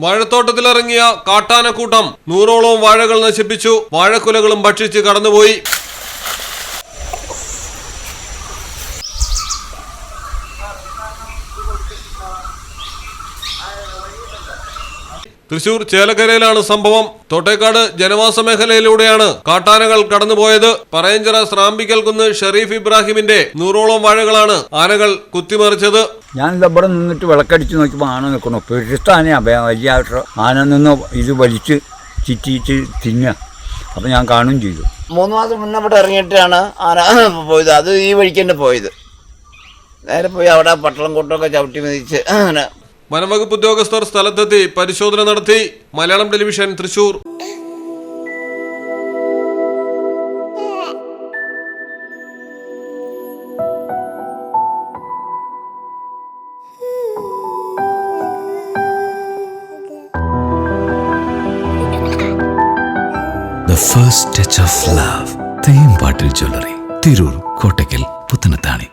വാഴത്തോട്ടത്തിലിറങ്ങിയ കാട്ടാനക്കൂട്ടം നൂറോളം വാഴകൾ നശിപ്പിച്ചു. വാഴക്കുലകളും ഭക്ഷിച്ച് കടന്നുപോയി. തൃശൂർ ചേലക്കരയിലാണ് സംഭവം. തോട്ടേക്കാട് ജനവാസ മേഖലയിലൂടെയാണ് കാട്ടാനകൾ കടന്നുപോയത്. പറയഞ്ചിറ സ്രാമ്പിക്കൽ കുന്ന് ഷെറീഫ് ഇബ്രാഹിമിന്റെ നൂറോളം വാഴകളാണ് ആനകൾ കുത്തിമറിച്ചത്. ഞാൻ ഇവിടെ നിന്നിട്ട് വിളക്കടിച്ച് നോക്കിയപ്പോൾ ആന നിൽക്കണു പെരുത്താനയാ വലിയ ആന നിന്ന് ഇത് വലിച്ച് ചിറ്റിയിട്ട് തിന്നുക. അപ്പം ഞാൻ കാണുകയും ചെയ്തു. മൂന്ന് മാസം മുന്നേ ഇവിടെ ഇറങ്ങിയിട്ടാണ് ആന പോയത്. അത് ഈ വഴിക്ക് തന്നെ പോയത്. നേരെ പോയി അവിടെ പട്ടളം കൂട്ടമൊക്കെ ചവിട്ടി മെതിച്ച് അങ്ങനെ വനംവകുപ്പ് ഉദ്യോഗസ്ഥർ സ്ഥലത്തെത്തി പരിശോധന നടത്തി. Malayalam television Thrissur. First touch of love love. പാട്ടിൽ ജ്വല്ലറി. തിരൂർ കോട്ടയ്ക്കൽ പുത്തനത്താണി.